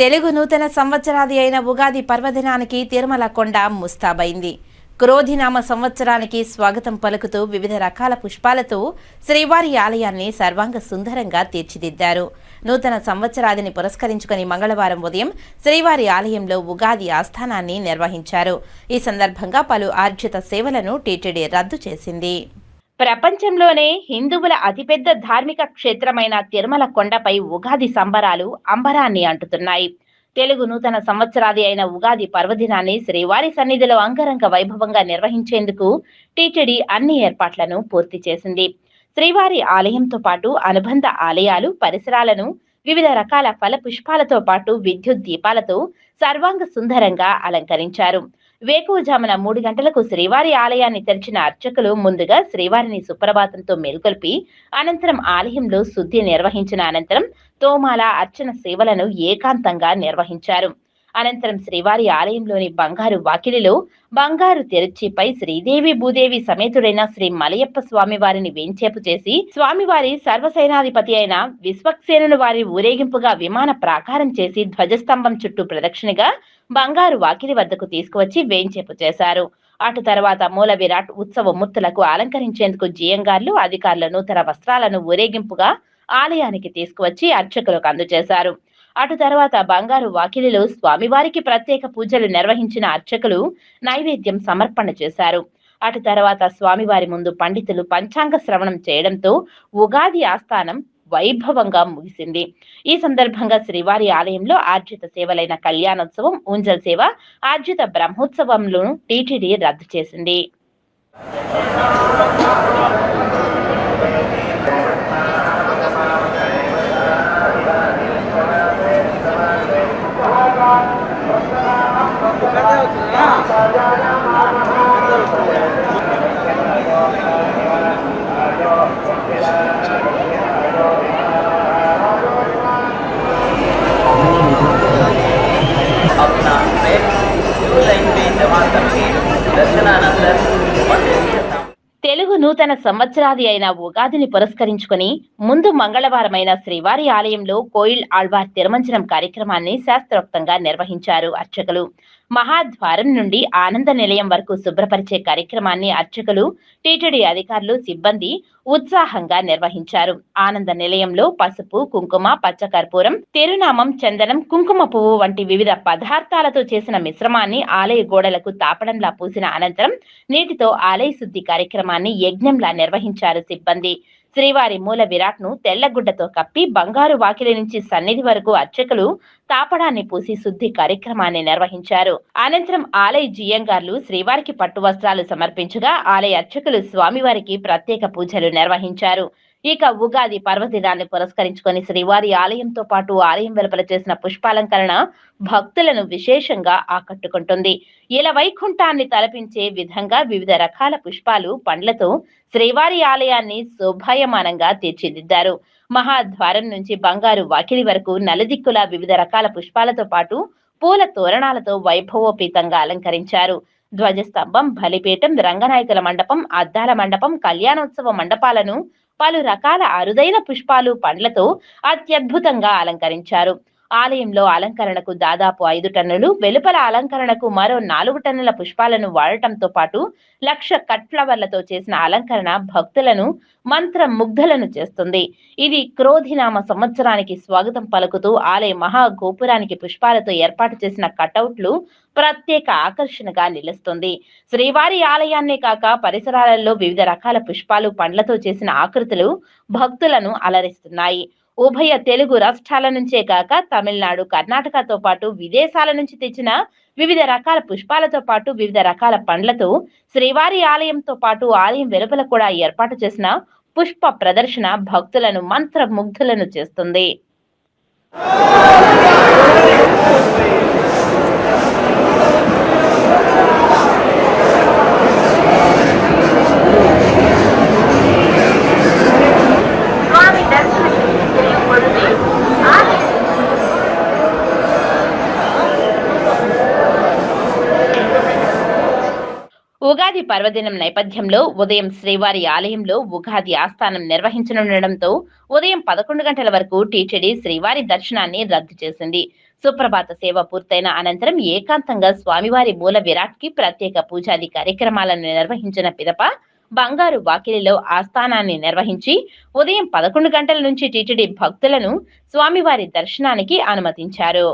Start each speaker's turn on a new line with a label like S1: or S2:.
S1: తెలుగు నూతన సంవత్సరాది అయిన ఉగాది పర్వదినానికి తిరుమల కొండ ముస్తాబైంది. క్రోధినామ సంవత్సరానికి స్వాగతం పలుకుతూ వివిధ రకాల పుష్పాలతో శ్రీవారి ఆలయాన్ని సర్వాంగ సుందరంగా తీర్చిదిద్దారు. నూతన సంవత్సరాదిని పురస్కరించుకుని మంగళవారం ఉదయం శ్రీవారి ఆలయంలో ఉగాది ఆస్థానాన్ని నిర్వహించారు. ఈ సందర్భంగా పలు ఆర్జిత సేవలను టీటీడీ రద్దు చేసింది. ప్రపంచంలోనే హిందువుల అతిపెద్ద ధార్మిక క్షేత్రమైన తిరుమల కొండపై ఉగాది సంబరాలు అంబరాన్ని అంటుతున్నాయి. తెలుగు నూతన సంవత్సరాది అయిన ఉగాది పర్వదినాన్ని శ్రీవారి సన్నిధిలో అంగరంగ వైభవంగా నిర్వహించేందుకు టీటీడీ అన్ని ఏర్పాట్లను పూర్తి చేసింది. శ్రీవారి ఆలయంతో పాటు అనుబంధ ఆలయాలు పరిసరాలను వివిధ రకాల ఫల పుష్పాలతో పాటు విద్యుత్ దీపాలతో సర్వాంగ సుందరంగా అలంకరించారు. వేకువజామున మూడు గంటలకు శ్రీవారి ఆలయాన్ని తెరిచిన అర్చకులు ముందుగా శ్రీవారిని సుప్రభాతంతో మేల్కొల్పి అనంతరం ఆలయంలో శుద్ధి నిర్వహించిన అనంతరం తోమాల అర్చన సేవలను ఏకాంతంగా నిర్వహించారు. అనంతరం శ్రీవారి ఆలయంలోని బంగారు వాకిలిలో బంగారు తెరచిపై శ్రీదేవి భూదేవి సమేతుడైన శ్రీ మలయప్ప స్వామి వారిని వేంచేపు చేసి స్వామివారి సర్వసేనాధిపతి అయిన విశ్వక్సేనుని వారి ఊరేగింపుగా విమాన ప్రాకారం చేసి ధ్వజస్తంభం చుట్టూ ప్రదక్షిణగా బంగారు వాకిలి వద్దకు తీసుకువచ్చి వేంచేపు చేశారు. అటు తర్వాత మూల విరాట్ ఉత్సవ మూర్తులకు అలంకరించేందుకు జియంగార్లు అధికారుల నూతన వస్త్రాలను ఊరేగింపుగా ఆలయానికి తీసుకువచ్చి అర్చకులకు అందజేశారు. అటు తర్వాత బంగారు వాకిలిలో స్వామివారికి ప్రత్యేక పూజలు నిర్వహించిన అర్చకులు నైవేద్యం సమర్పణ చేశారు. అటు తర్వాత స్వామివారి ముందు పండితులు పంచాంగ శ్రవణం చేయడంతో ఉగాది ఆస్థానం వైభవంగా ముగిసింది. ఈ సందర్భంగా శ్రీవారి ఆలయంలో ఆర్జిత సేవలైన కళ్యాణోత్సవం ఊంజల్ సేవ ఆర్జిత బ్రహ్మోత్సవంలోను టీటీడీ రద్దు చేసింది. తెలుగు నూతన సంవత్సరాది అయిన ఉగాదిని పురస్కరించుకుని ముందు మంగళవారమైన శ్రీవారి ఆలయంలో కోయిల్ ఆళ్వార్ తిరుమంజనం కార్యక్రమాన్ని శాస్త్రోక్తంగా నిర్వహించారు అర్చకులు. మహాద్వారం నుండి ఆనంద నిలయం వరకు శుభ్రపరిచే కార్యక్రమాన్ని అర్చకులు టీటీడీ అధికారులు సిబ్బంది ఉత్సాహంగా నిర్వహించారు. ఆనంద నిలయంలో పసుపు కుంకుమ పచ్చకర్పూరం తిరునామం చందనం కుంకుమ పువ్వు వంటి వివిధ పదార్థాలతో చేసిన మిశ్రమాన్ని ఆలయ గోడలకు తాపడంలా పూసిన అనంతరం నీటితో ఆలయ శుద్ధి కార్యక్రమాన్ని యజ్ఞంలా నిర్వహించారు సిబ్బంది. శ్రీవారి మూల విరాట్ను తెల్లగుడ్డతో కప్పి బంగారు వాకిలి నుంచి సన్నిధి వరకు అర్చకులు తాపడాన్ని పూసి శుద్ధి కార్యక్రమాన్ని నిర్వహించారు. అనంతరం ఆలయ జియంగార్లు శ్రీవారికి పట్టు వస్త్రాలు సమర్పించగా ఆలయ అర్చకులు స్వామివారికి ప్రత్యేక పూజలు నిర్వహించారు. ఇక ఉగాది పర్వదినాన్ని పురస్కరించుకొని శ్రీవారి ఆలయంతో పాటు ఆలయం వెలుపల చేసిన పుష్పాలంకరణ భక్తులను విశేషంగా ఆకట్టుకుంటుంది. ఇలా వైకుంఠాన్ని తలపించే విధంగా వివిధ రకాల పుష్పాలు పండ్లతో శ్రీవారి ఆలయాన్ని శోభాయమానంగా తీర్చిదిద్దారు. మహాద్వారం నుంచి బంగారు వాకిలి వరకు నలుదిక్కుల వివిధ రకాల పుష్పాలతో పాటు పూల తోరణాలతో వైభవోపేతంగా అలంకరించారు. ధ్వజస్తంభం బలిపీఠం రంగనాయకుల మండపం అద్దాల మండపం కళ్యాణోత్సవ మండపాలను పలు రకాల అరుదైన పుష్పాలు పండ్లతో అత్యద్భుతంగా అలంకరించారు. ఆలయంలో అలంకరణకు దాదాపు ఐదు టన్నులు వెలుపల అలంకరణకు మరో నాలుగు టన్నుల పుష్పాలను వాడటంతో పాటు లక్ష కట్ ఫ్లవర్లతో చేసిన అలంకరణ భక్తులను మంత్ర ముగ్ధలను చేస్తుంది. ఇది క్రోధినామ సంవత్సరానికి స్వాగతం పలుకుతూ ఆలయ మహా గోపురానికి పుష్పాలతో ఏర్పాటు చేసిన కటౌట్లు ప్రత్యేక ఆకర్షణగా నిలుస్తుంది. శ్రీవారి ఆలయాన్నే కాక పరిసరాలలో వివిధ రకాల పుష్పాలు పండ్లతో చేసిన ఆకృతులు భక్తులను అలరిస్తున్నాయి. ఉభయ తెలుగు రాష్ట్రాల నుంచే కాక తమిళనాడు కర్ణాటకతో పాటు విదేశాల నుంచి తెచ్చిన వివిధ రకాల పుష్పాలతో పాటు వివిధ రకాల పండ్లతో శ్రీవారి ఆలయంతో పాటు ఆలయం వెలుపల కూడా ఏర్పాటు చేసిన పుష్ప ప్రదర్శన భక్తులను మంత్రముగ్ధులను చేస్తుంది. ఉగాది పర్వదినం నేపథ్యంలో ఉదయం శ్రీవారి ఆలయంలో ఉగాది ఆస్థానం నిర్వహించనుండటంతో ఉదయం పదకొండు గంటల వరకు టీటీడీ శ్రీవారి దర్శనాన్ని రద్దు చేసింది. సుప్రభాత సేవ పూర్తయిన అనంతరం ఏకాంతంగా స్వామివారి మూల విరాట్కి ప్రత్యేక పూజాది కార్యక్రమాలను నిర్వహించిన పిదప బంగారు వాకిలిలో ఆస్థానాన్ని నిర్వహించి ఉదయం పదకొండు గంటల నుంచి టీటీడీ భక్తులను స్వామివారి దర్శనానికి అనుమతించారు.